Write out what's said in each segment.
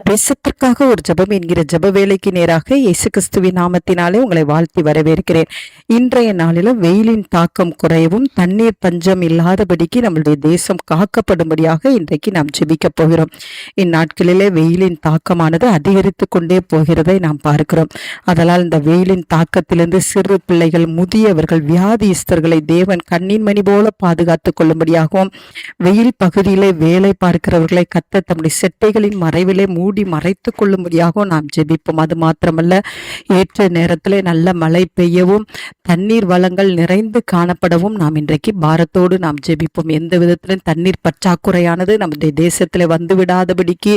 தேசத்திற்காக ஒரு ஜபம் என்கிற ஜப வேலைக்கு நேராக இயேசு கிறிஸ்துவின் நாமத்தினாலே உங்களை வாழ்த்தி வரவேற்கிறேன். இன்றைய நாளிலும் வெயிலின் தாக்கம் குறையவும் தண்ணீர் பஞ்சம் இல்லாதபடிக்கு நம்மளுடைய தேசம் காக்கப்படும்படியாக இன்றைக்கு நாம் ஜெபிக்க போகிறோம். இந்நாட்களிலே வெயிலின் தாக்கமானது அதிகரித்து கொண்டே போகிறதை நாம் பார்க்கிறோம். அதனால் இந்த வெயிலின் தாக்கத்திலிருந்து சிறு பிள்ளைகள் முதியவர்கள் வியாதிஸ்தர்களை தேவன் கண்ணின் மணி போல பாதுகாத்துக் கொள்ளும்படியாகவும் வெயில் பகுதியிலே வேலை பார்க்கிறவர்களை கத்த தம்முடைய செட்டைகளின் மறைவிலே மூடி மறைத்து கொள்ளும்படியாகவும் நாம் ஜெபிப்போம். அது மாத்திரமல்ல ஏற்ற நேரத்தில் நல்ல மழை பெய்யவும் தண்ணீர் வளங்கள் நிறைந்து காணப்படவும் நாம் இன்றைக்கு பாரத்தோடு நாம் ஜெபிப்போம். எந்த விதத்திலும் தண்ணீர் பற்றாக்குறையானது நம்முடைய தேசத்தில் வந்து விடாதபடிக்கு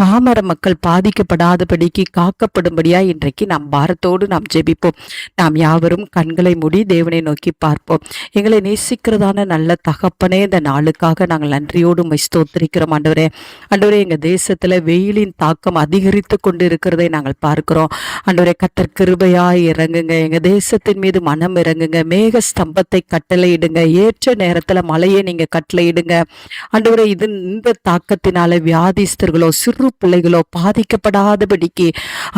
பாமர மக்கள் பாதிக்கப்படாதபடிக்கு காக்கப்படும்படியா இன்றைக்கு நாம் பாரத்தோடு நாம் ஜெபிப்போம். நாம் யாவரும் கண்களை மூடி தேவனை நோக்கி பார்ப்போம். எங்களை நேசிக்கிறதான நல்ல தகப்பனே இந்த நாளுக்காக நாங்கள் நன்றியோடு உம்மை ஸ்தோத்திரிக்கிறோம். ஆண்டவரே ஆண்டவரே எங்க தேசத்துல வெயிலின் தாக்கம் அதிகரித்து கொண்டிருக்கிறதை நாங்கள் பார்க்கிறோம். ஆண்டவரே கத்தர் கிருபையாய் இறங்குங்க. எங்க தேசத்தின் மீது மனம் இறங்குங்க. மேக ஸ்தம்பத்தை கட்டளையிடுங்க. ஏற்ற நேரத்துல மழையை நீங்க கட்டளையிடுங்க. அன்றுவரை இது இந்த தாக்கத்தினால வியாதிஸ்தர்களோ சிறு பிள்ளைகளோ பாதிக்கப்படாதபடிக்கு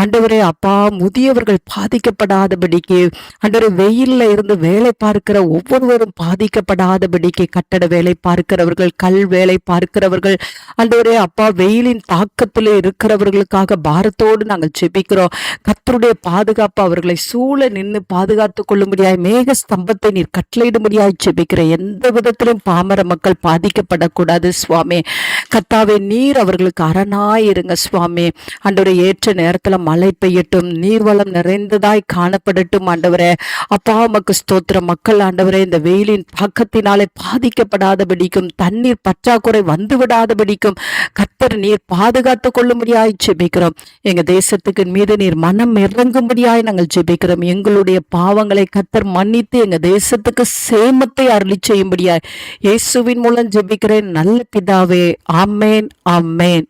ஆண்டவரே அப்பா முதியவர்கள் பாதிக்கப்படாதபடிக்கு ஆண்டவரே வெயில்ல இருந்து வேலை பார்க்கிற ஒவ்வொருவரும் பாதிக்கப்படாதபடிக்கு கட்டட வேலை பார்க்கிறவர்கள் கல் வேலை பார்க்கிறவர்கள் ஆண்டவரே அப்பா வெயிலின் தாக்கத்தில் இருக்கிறவர்களுக்காக பாரத்தோடு நாங்கள் செபிக்கிறோம் கத்தருடைய பாதுகாப்பு அவர்களை சூழ நின்று பாதுகாத்துக் கொள்ளும்படியாய் மேக ஸ்தம்பத்தை நீர் கட்டளையிடும்படியாய் செபிக்கிற எந்த விதத்திலும் பாமர மக்கள் பாதிக்கப்படக்கூடாது சுவாமி. கத்தாவே நீர் அவர்களுக்கு அரணாயிருங்க சுவாமி. ஆண்டவரை ஏற்ற நேரத்துல மழை பெய்யட்டும் நீர்வளம் நிறைந்ததாய் காணப்படட்டும் ஆண்டவரே. அப்பா மக்கு ஸ்தோத்திர மக்கள் ஆண்டவரே இந்த வெயிலின் தாக்கத்தினாலே பாதிக்கப்படாதபடிக்கும் தண்ணீர் பற்றாக்குறை வந்துவிடாதபடிக்கும் கத்தர் நீர் பாதுகாத்து கொள்ளும்படியாய் ஜெபிக்கிறோம். எங்க தேசத்துக்கு மீது நீர் மனம் இறங்கும்படியாய் நாங்கள் ஜெபிக்கிறோம். எங்களுடைய பாவங்களை கத்தர் மன்னித்து எங்க தேசத்துக்கு சேமத்தை அருளி செய்யும்படியாய். இயேசுவின் மூலம் ஜெபிக்கிறேன். நல்ல பிதாவே. ஆமேன் ஆமேன்.